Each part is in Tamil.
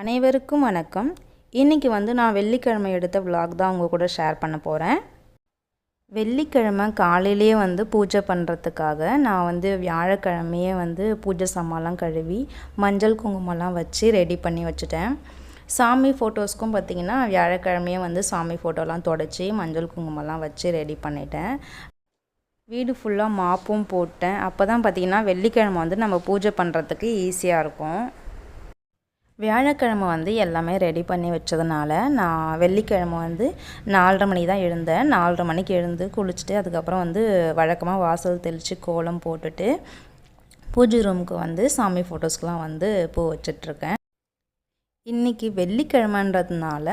அனைவருக்கும் வணக்கம். இன்றைக்கி வந்து நான் வெள்ளிக்கிழமை எடுத்த விலாக் தான் உங்கள் கூட ஷேர் பண்ண போகிறேன் வெள்ளிக்கிழமை காலையிலேயே வந்து பூஜை பண்ணுறதுக்காக நான் வந்து வியாழக்கிழமையே வந்து பூஜை சாமான்லாம் கழுவி மஞ்சள் குங்குமம்லாம் வச்சு ரெடி பண்ணி வச்சுட்டேன். சாமி ஃபோட்டோஸ்க்கும் பார்த்திங்கன்னா வியாழக்கிழமையே வந்து சாமி ஃபோட்டோலாம் தொடச்சி மஞ்சள் குங்குமம்லாம் வச்சு ரெடி பண்ணிட்டேன். வீடு ஃபுல்லாக மாப்பும் போட்டேன். அப்போ தான் பார்த்திங்கன்னா வெள்ளிக்கிழமை வந்து நம்ம பூஜை பண்ணுறதுக்கு ஈஸியாக இருக்கும். வியாழக்கிழமை வந்து எல்லாமே ரெடி பண்ணி வச்சதுனால நான் வெள்ளிக்கிழமை வந்து நாலரை மணி தான் எழுந்தேன். நாலரை மணிக்கு எழுந்து குளிச்சுட்டு அதுக்கப்புறம் வந்து வழக்கமாக வாசல் தெளித்து கோலம் போட்டுட்டு பூஜை ரூமுக்கு வந்து சாமி ஃபோட்டோஸ்க்கெலாம் வந்து பூ வச்சிட்ருக்கேன். இன்றைக்கி வெள்ளிக்கிழமைன்றதுனால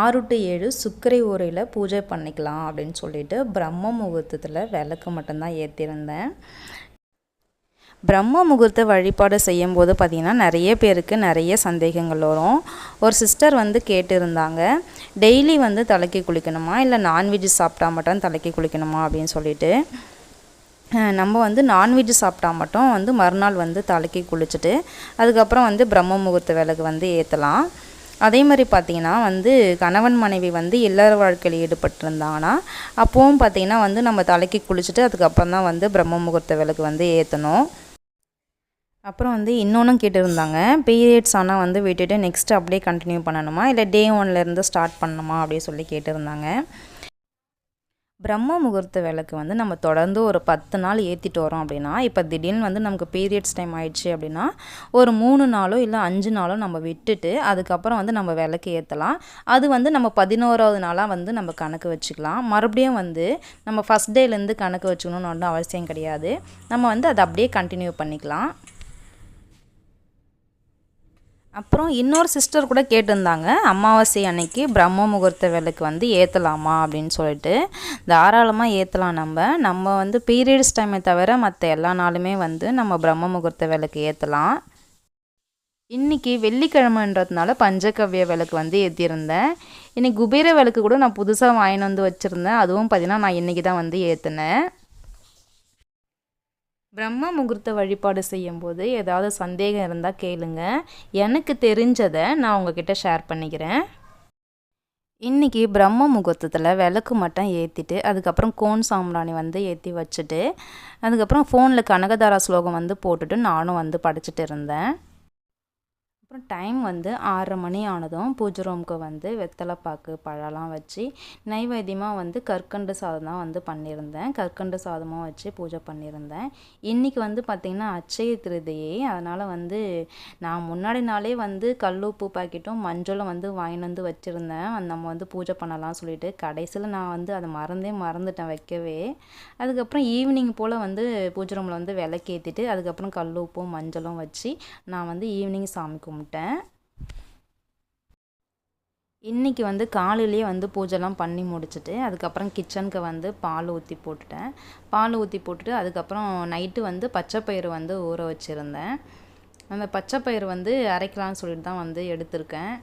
ஆறு டு ஏழு சுக்கரை உரையில் பூஜை பண்ணிக்கலாம் அப்படின்னு சொல்லிட்டு பிரம்ம முகூர்த்தத்தில் விளக்கு மட்டும்தான் ஏற்றிருந்தேன் பிரம்ம முகூர்த்த வழிபாடு செய்யும்போது பார்த்திங்கன்னா நிறைய பேருக்கு நிறைய சந்தேகங்கள் வரும். ஒரு சிஸ்டர் வந்து கேட்டிருந்தாங்க டெய்லி வந்து தலைக்கு குளிக்கணுமா? இல்லை நான்வெஜ் சாப்பிட்டா மட்டும் தலைக்கு குளிக்கணுமா? அப்படின்னு சொல்லிட்டு. நம்ம வந்து நான்வெஜ் சாப்பிட்டா மட்டும் வந்து மறுநாள் வந்து தலைக்கு குளிச்சுட்டு அதுக்கப்புறம் வந்து பிரம்ம முகூர்த்த விளக்கு வந்து ஏற்றலாம் அதே மாதிரி பார்த்திங்கன்னா வந்து கணவன் மனைவி வந்து இல்லற வாழ்க்கையில் ஈடுபட்டிருந்தாங்கன்னா அப்போவும் பார்த்திங்கன்னா வந்து நம்ம தலைக்கு குளிச்சுட்டு அதுக்கப்புறம் தான் வந்து பிரம்ம முகூர்த்த விளக்கு வந்து ஏற்றணும் அப்புறம் வந்து இன்னொன்றும் கேட்டிருந்தாங்க. பீரியட்ஸ் ஆனால் வந்து விட்டுட்டு நெக்ஸ்ட்டு அப்படியே கண்டினியூ பண்ணணுமா? இல்லை டே ஒன்லேருந்து ஸ்டார்ட் பண்ணணுமா? அப்படின்னு சொல்லி கேட்டிருந்தாங்க. பிரம்ம முகூர்த்த விளக்கு வந்து நம்ம தொடர்ந்து ஒரு பத்து நாள் ஏற்றிட்டு வரோம் அப்படின்னா இப்போ திடீர்னு வந்து நமக்கு பீரியட்ஸ் டைம் ஆயிடுச்சு அப்படின்னா ஒரு மூணு நாளோ இல்லை அஞ்சு நாளோ நம்ம விட்டுட்டு அதுக்கப்புறம் வந்து நம்ம விளக்கு ஏற்றலாம் அது வந்து நம்ம பதினோராவது நாளாக வந்து நம்ம கணக்கு வச்சுக்கலாம். மறுபடியும் வந்து நம்ம ஃபஸ்ட் டேலேருந்து கணக்கு வச்சுக்கணும்னு ஒன்றும் அவசியம் கிடையாது. நம்ம வந்து அதை அப்படியே கண்டினியூ பண்ணிக்கலாம். அப்புறம் இன்னொரு சிஸ்டர் கூட கேட்டிருந்தாங்க. அமாவாசை அன்னைக்கு பிரம்ம முகூர்த்த விளக்கு வந்து ஏற்றலாமா அப்படின்னு சொல்லிட்டு. தாராளமாக ஏற்றலாம் நம்ம. நம்ம வந்து பீரியட்ஸ் டைமை தவிர மற்ற எல்லா நாளுமே வந்து நம்ம பிரம்ம முகூர்த்த விளக்கு ஏற்றலாம் இன்றைக்கி வெள்ளிக்கிழமைன்றதுனால பஞ்சகவ்ய விளக்கு வந்து ஏற்றிருந்தேன் இன்றைக்கி குபேர விளக்கு கூட நான் புதுசாக வாங்கின்னு வந்து வச்சுருந்தேன். அதுவும் பார்த்திங்கன்னா நான் இன்றைக்கி தான் வந்து ஏற்றினேன் பிரம்ம முகூர்த்த வழிபாடு செய்யும்போது ஏதாவது சந்தேகம் இருந்தால் கேளுங்க. எனக்கு தெரிஞ்சதை நான் உங்ககிட்ட ஷேர் பண்ணிக்கிறேன். இன்றைக்கி பிரம்ம முகூர்த்தத்தில் விளக்கு மட்டும் ஏற்றிட்டு அதுக்கப்புறம் கோன் சாம்பிராணி வந்து ஏற்றி வச்சுட்டு அதுக்கப்புறம் ஃபோனில் கனகதாரா ஸ்லோகம் வந்து போட்டுட்டு நானும் வந்து படிச்சுட்டு இருந்தேன். அப்புறம் டைம் வந்து ஆறரை மணி ஆனதும் பூஜை ரூமுக்கு வந்து வெத்தலைப்பாக்கு பழம்லாம் வச்சு நைவேத்தியமாக வந்து கற்கண்டு சாதம் தான் வந்து பண்ணியிருந்தேன். கற்கண்டு சாதமாக வச்சு பூஜை பண்ணியிருந்தேன். இன்றைக்கி வந்து பார்த்திங்கன்னா அச்சய திருதையே. அதனால் வந்து நான் முன்னாடி நாளே வந்து கல்லுப்பு பாக்கெட்டும் மஞ்சளும் வந்து வாங்கிட்டு வந்து வச்சுருந்தேன். நம்ம வந்து பூஜை பண்ணலாம் சொல்லிட்டு கடைசியில் நான் வந்து அதை மறந்தே மறந்துட்டேன் வைக்கவே. அதுக்கப்புறம் ஈவினிங் போல் வந்து பூஜை ரூமில் வந்து விளக்கேற்றிட்டு அதுக்கப்புறம் கல்லுப்பும் மஞ்சளும் வச்சு நான் வந்து ஈவினிங் சாமி கும்பிட்டேன் இன்றைக்கி வந்து காலையிலேயே வந்து பூஜைலாம் பண்ணி முடிச்சுட்டு அதுக்கப்புறம் கிச்சனுக்கு வந்து பால் ஊற்றி போட்டுட்டேன். பால் ஊற்றி போட்டுட்டு அதுக்கப்புறம் நைட்டு வந்து பச்சைப்பயிறு வந்து ஊற வச்சுருந்தேன். அந்த பச்சைப்பயிறு வந்து அரைக்கலாம்னு சொல்லிட்டு தான் வந்து எடுத்திருக்கேன்.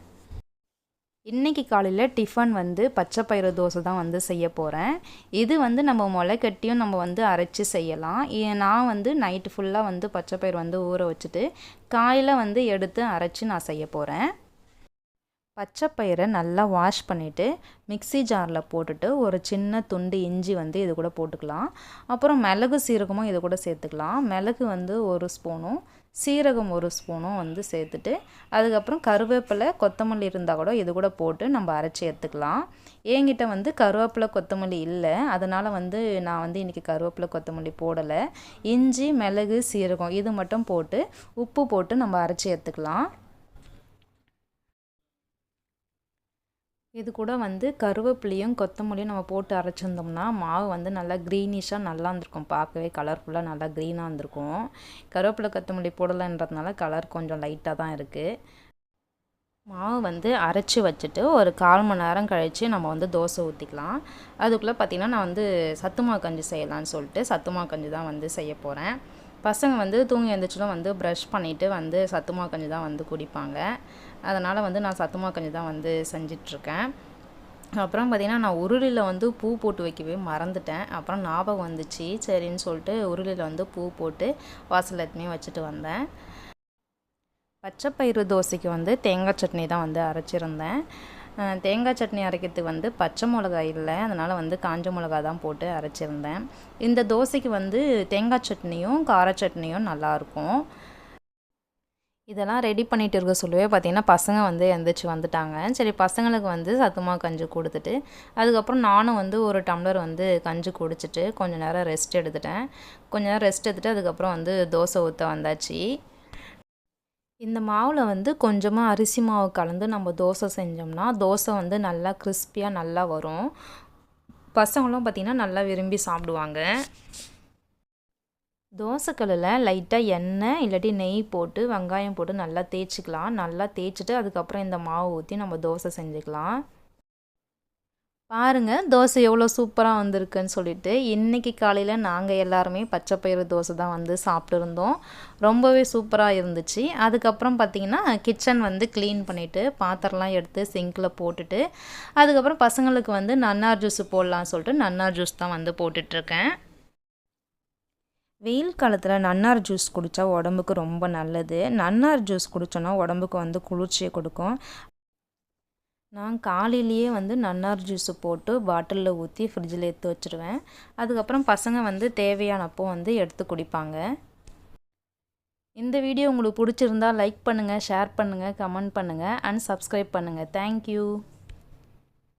இன்றைக்கி காலையில் டிஃபன் வந்து பச்சை பயிறு தோசை தான் வந்து செய்ய போகிறேன் இது வந்து நம்ம முளை கட்டியும் நம்ம வந்து அரைச்சி செய்யலாம். ஏ- நான் வந்து நைட்டு ஃபுல்லாக வந்து பச்சை பயிர் வந்து ஊற வச்சுட்டு காயில் வந்து எடுத்து அரைச்சி நான் செய்ய போகிறேன் பச்சை பயிரை நல்லா வாஷ் பண்ணிவிட்டு மிக்ஸி ஜாரில் போட்டுட்டு ஒரு சின்ன துண்டு இஞ்சி வந்து இது கூட போட்டுக்கலாம். அப்புறம் மிளகு சீரகமும் இது கூட சேர்த்துக்கலாம். மிளகு வந்து ஒரு ஸ்பூனும் சீரகம் ஒரு ஸ்பூனும் வந்து சேர்த்துட்டு அதுக்கப்புறம் கருவேப்பிலை கொத்தமல்லி இருந்தால் கூட இது கூட போட்டு நம்ம அரைச்சி எடுத்துக்கலாம். என்கிட்ட வந்து கருவேப்பிலை கொத்தமல்லி இல்லை. அதனால் வந்து நான் வந்து இன்றைக்கி கருவேப்பிலை கொத்தமல்லி போடலை. இஞ்சி மிளகு சீரகம் இது மட்டும் போட்டு உப்பு போட்டு நம்ம அரைச்சி எடுத்துக்கலாம். இது கூட வந்து கருவேப்பிலையும் கொத்தமல்லியும் நம்ம போட்டு அரைச்சிருந்தோம்னா மாவு வந்து நல்லா க்ரீனிஷாக நல்லா இருந்திருக்கும். பார்க்கவே கலர்ஃபுல்லாக நல்லா க்ரீனாக இருந்திருக்கும். கருவேப்பிலை கொத்தமல்லி போடலைன்றதுனால கலர் கொஞ்சம் லைட்டாக தான் இருக்குது மாவு வந்து அரைச்சி வச்சுட்டு ஒரு கால் மணி நேரம் கழித்து நம்ம வந்து தோசை ஊற்றிக்கலாம் அதுக்குள்ளே பார்த்திங்கன்னா நான் வந்து சத்துமா கஞ்சி செய்யலான்னு சொல்லிட்டு சத்துமா கஞ்சி தான் வந்து செய்ய போகிறேன் பசங்க வந்து தூங்கி எழுந்திரிச்சதும் வந்து ப்ரஷ் பண்ணிவிட்டு வந்து சத்துமா கஞ்சி தான் வந்து குடிப்பாங்க. அதனால் வந்து நான் சத்துமா கஞ்சி தான் வந்து செஞ்சிட்ருக்கேன். அப்புறம் பார்த்திங்கன்னா நான் உருளியில் வந்து பூ போட்டு வைக்கவே மறந்துட்டேன். அப்புறம் ஞாபகம் வந்துச்சு. சரின்னு சொல்லிட்டு உருளியில் வந்து பூ போட்டு வாசல் எத்தனையும் வச்சுட்டு வந்தேன். பச்சைப்பயிறு தோசைக்கு வந்து தேங்காய் சட்னி தான் வந்து அரைச்சிருந்தேன். தேங்காய் சட்னி அரைக்கிறதுக்கு வந்து பச்சை மிளகாய் இல்லை. அதனால் வந்து காஞ்ச மிளகா தான் போட்டு அரைச்சிருந்தேன். இந்த தோசைக்கு வந்து தேங்காய் சட்னியும் கார சட்னியும் நல்லாயிருக்கும் இதெல்லாம் ரெடி பண்ணிட்டு இருக்க சொல்லவே. பார்த்தீங்கன்னா பசங்க வந்து எந்திரிச்சு வந்துட்டாங்க. சரி பசங்களுக்கு வந்து சத்துமா கஞ்சி கொடுத்துட்டு அதுக்கப்புறம் நானும் வந்து ஒரு டம்ளர் வந்து கஞ்சி குடிச்சிட்டு கொஞ்சம் நேரம் ரெஸ்ட் எடுத்துட்டேன். கொஞ்ச நேரம் ரெஸ்ட் எடுத்துகிட்டு அதுக்கப்புறம் வந்து தோசை ஊற்ற வந்தாச்சு. இந்த மாவில் வந்து கொஞ்சமாக அரிசி மாவு கலந்து நம்ம தோசை செஞ்சோம்னா தோசை வந்து நல்லா கிறிஸ்பியாக நல்லா வரும். பசங்களும் பார்த்திங்கன்னா நல்லா விரும்பி சாப்பிடுவாங்க. தோசைக்கல்லில் லைட்டாக எண்ணெய் இல்லாட்டி நெய் போட்டு வெங்காயம் போட்டு நல்லா தேய்ச்சிக்கலாம். நல்லா தேய்ச்சிட்டு அதுக்கப்புறம் இந்த மாவு ஊற்றி நம்ம தோசை செஞ்சுக்கலாம். பாருங்கள் தோசை எவ்வளோ சூப்பராக வந்திருக்குன்னு சொல்லிட்டு. இன்றைக்கி காலையில் நாங்கள் எல்லாருமே பச்சைப்பயிறு தோசை தான் வந்து சாப்பிட்டுருந்தோம். ரொம்பவே சூப்பராக இருந்துச்சு. அதுக்கப்புறம் பார்த்திங்கன்னா கிச்சன் வந்து க்ளீன் பண்ணிவிட்டு பாத்திரம்லாம் எடுத்து சிங்கில் போட்டுட்டு அதுக்கப்புறம் பசங்களுக்கு வந்து நன்னார் ஜூஸ் போடலான்னு சொல்லிட்டு நன்னார் ஜூஸ் தான் வந்து போட்டுட்ருக்கேன். வெயில் காலத்தில் நன்னார் ஜூஸ் குடித்தா உடம்புக்கு ரொம்ப நல்லது. நன்னார் ஜூஸ் குடித்தோன்னா உடம்புக்கு வந்து குளிர்ச்சியை கொடுக்கும். நான் காலையிலேயே வந்து நன்னார் ஜூஸு போட்டு பாட்டிலில் ஊற்றி ஃப்ரிட்ஜில் எடுத்து வச்சுருவேன். அதுக்கப்புறம் பசங்க வந்து தேவையானப்போ வந்து எடுத்து குடிப்பாங்க. இந்த வீடியோ உங்களுக்கு பிடிச்சிருந்தா லைக் பண்ணுங்கள் ஷேர் பண்ணுங்கள் கமெண்ட் பண்ணுங்கள் அண்ட் சப்ஸ்கிரைப் பண்ணுங்கள் தேங்க்யூ